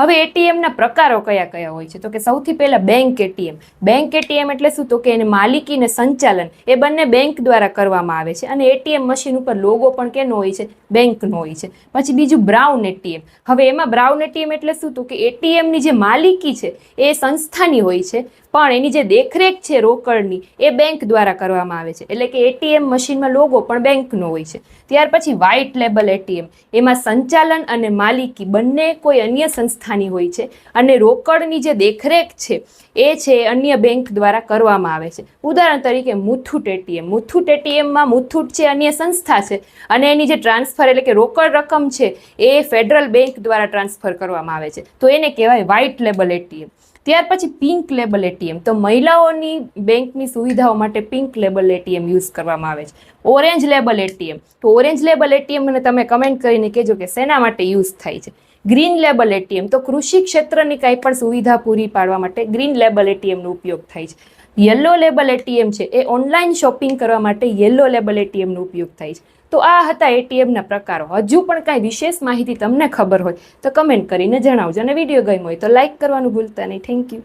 હવે એટીએમના પ્રકારો કયા કયા હોય છે? તો કે સૌથી પહેલાં બેંક એટીએમ બેંક એટીએમ એટલે શું? તો કે એને માલિકી ને સંચાલન. એ બંને બેંક દ્વારા કરવામાં આવે છે અને એટીએમ મશીન ઉપર લોગો પણ કેનો હોય છે? બેંકનો હોય છે. પછી બીજું બ્રાઉન એટીએમ હવે એમાં બ્રાઉન એટીએમ એટલે શું? તો કે એટીએમની જે માલિકી છે, એ સંસ્થાની હોય છે. પણ એની જે દેખરેખ છે રોકડની, એ બેંક દ્વારા કરવામાં આવે છે. એટલે કે એટીએમ મશીનમાં લોગો પણ બેંકનો હોય છે. ત્યાર પછી વ્હાઇટ લેબલ એટીએમ એમાં સંચાલન અને માલિકી બંને કોઈ અન્ય સંસ્થાની હોય છે. અને રોકડની જે દેખરેખ છે, એ છે અન્ય બેંક દ્વારા કરવામાં આવે છે. ઉદાહરણ તરીકે મુથુટ એટીએમ. મુથુટ એટીએમમાં મુથુટ છે, અન્ય સંસ્થા છે. અને એની જે ટ્રાન્સફર એટલે કે રોકડ રકમ છે, એ ફેડરલ બેંક દ્વારા ટ્રાન્સફર કરવામાં આવે છે. તો એને કહેવાય વ્હાઇટ લેબલ એટીએમ. ત્યાર પછી પિંક લેબલ એટીએમ. તો મહિલાઓની બેંકની સુવિધાઓ માટે પિંક લેબલ એટીએમ યુઝ કરવામાં આવે છે. Orange label ATM. તો ઓરેન્જ લેબલ એટીએમ મને તમે કમેન્ટ કરીને કહેજો કે શેના માટે યુઝ થાય છે. ગ્રીન લેબલ એટીએમ તો કૃષિ ક્ષેત્રની કાંઈ પણ સુવિધા પૂરી પાડવા માટે ગ્રીન લેબલ એટીએમનો ઉપયોગ થાય છે. યલો લેબલ એટીએમ છે એ ઓનલાઈન શોપિંગ કરવા માટે યલો લેબલ એટીએમનો ઉપયોગ થાય છે. તો આ હતા એટીએમના પ્રકારો. હજુ પણ કાંઈ વિશેષ માહિતી તમને ખબર હોય તો કમેન્ટ કરીને જણાવજો અને વીડિયો ગમ્યો હોય તો લાઈક કરવાનું ભૂલતા નહીં. Thank you